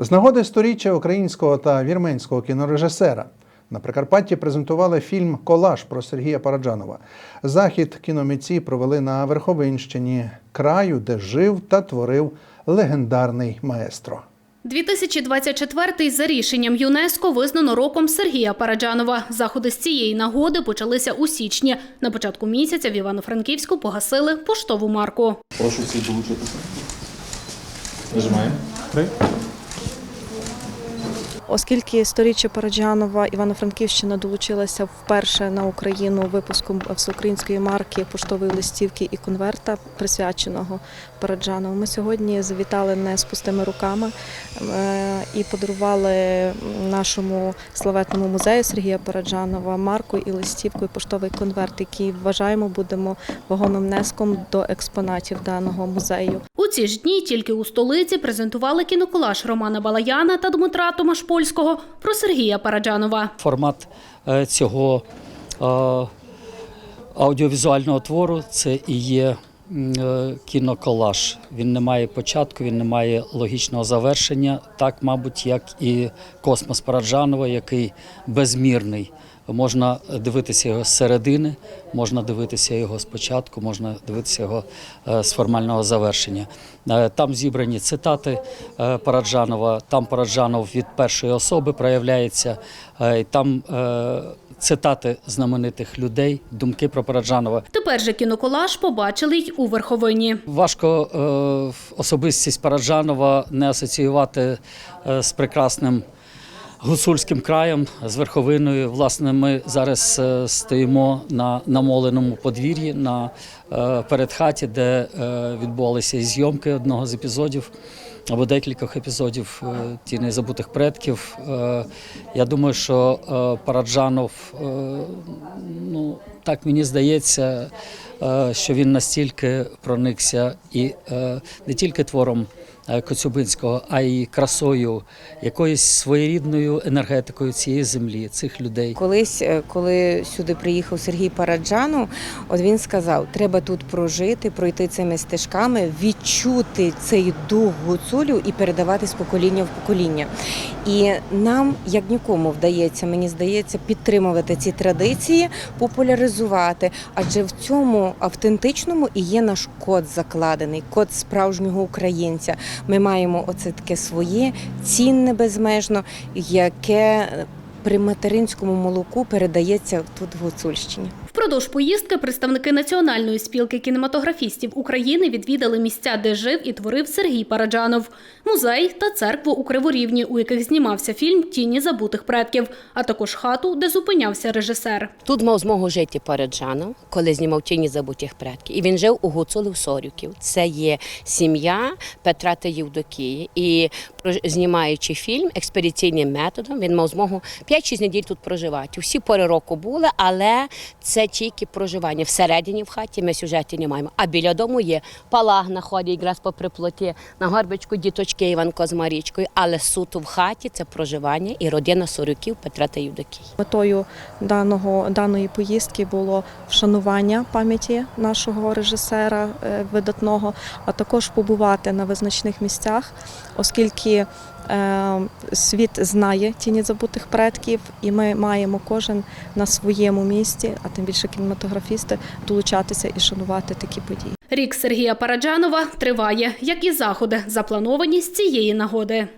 З нагоди сторіччя українського та вірменського кінорежисера на Прикарпатті презентували фільм Колаж про Сергія Параджанова. Захід кіномитці провели на Верховинщині, краю, де жив та творив легендарний маестро. 2024 за рішенням ЮНЕСКО визнано роком Сергія Параджанова. Заходи з цієї нагоди почалися у січні. На початку місяця в Івано-Франківську погасили поштову марку. Прошу всіх долучитися. Нажимаємо. Три. Оскільки сторіччя Параджанова Івано-Франківщина долучилася вперше на Україну випуском всеукраїнської марки поштової листівки і конверта, присвяченого Параджанову, ми сьогодні завітали не з пустими руками е, і подарували нашому славетному музею Сергія Параджанова марку і листівку, і поштовий конверт, який вважаємо будемо вагомим внеском до експонатів даного музею. Ці ж дні тільки у столиці презентували кіноколаж Романа Балаяна та Дмитра Томашпольського про Сергія Параджанова. Формат е, цього е, аудіовізуального твору це і є е, кіноколаж. Він не має початку, він не має логічного завершення, так, мабуть, як і космос Параджанова, який безмірний. Можна дивитися його з середини, можна дивитися його спочатку, можна дивитися його е, з формального завершення. Е, Там зібрані цитати е, Параджанова, там Параджанов від першої особи проявляється, там цитати знаменитих людей, думки про Параджанова. Тепер же кіноколаж побачили й у Верховині. Важко особистість Параджанова не асоціювати з прекрасним гуцульським краєм, з верховиною. Власне, ми зараз е, стоїмо на намоленому подвір'ї на е, передхаті, де е, відбувалися і зйомки одного з епізодів. Або декількох епізодів е, тіни забутих предків. Я думаю, що Параджанов, ну так мені здається, що він настільки проникся і не тільки твором Коцюбинського, а й красою, якоюсь своєрідною енергетикою цієї землі, цих людей. Колись, е, коли сюди приїхав Сергій Параджанов, от він сказав: треба тут прожити, пройти цими стежками, відчути цей дух гуцулів і передавати з покоління в покоління. І нам, як нікому, вдається, мені здається, підтримувати ці традиції, популяризувати. Адже в цьому автентичному і є наш код закладений, код справжнього українця. Ми маємо оце таке своє цінне безмежно, яке при материнському молоку передається тут в Гуцульщині. Впродовж поїздки представники Національної спілки кінематографістів України відвідали місця, де жив і творив Сергій Параджанов, музей та церкву у Криворівні, у яких знімався фільм Тіні забутих предків, а також хату, де зупинявся режисер. Тут мав змогу жити Параджанов, коли знімав тіні забутих предків. І він жив у Гуцулів Сорюків. Це є сім'я Петра та Євдокії. І знімаючи фільм експедиційним методом, він мав змогу 5-6 неділь тут проживати. Усі пори року були, але це тільки проживання. Всередині в хаті ми сюжеті не маємо. А біля дому є палаг на ході, якраз попри плоті, на горбичку діточки Іванко з Марічкою. Але суто в хаті це проживання і родина Сорюків Петра та Євдокії. Метою даного даної поїздки було вшанування пам'яті нашого режисера е, видатного, а також побувати на визначних місцях, оскільки світ знає тіні забутих предків, і ми маємо кожен на своєму місці, а тим більше кінематографісти, долучатися і шанувати такі події. Рік Сергія Параджанова триває, як і заходи, заплановані з цієї нагоди.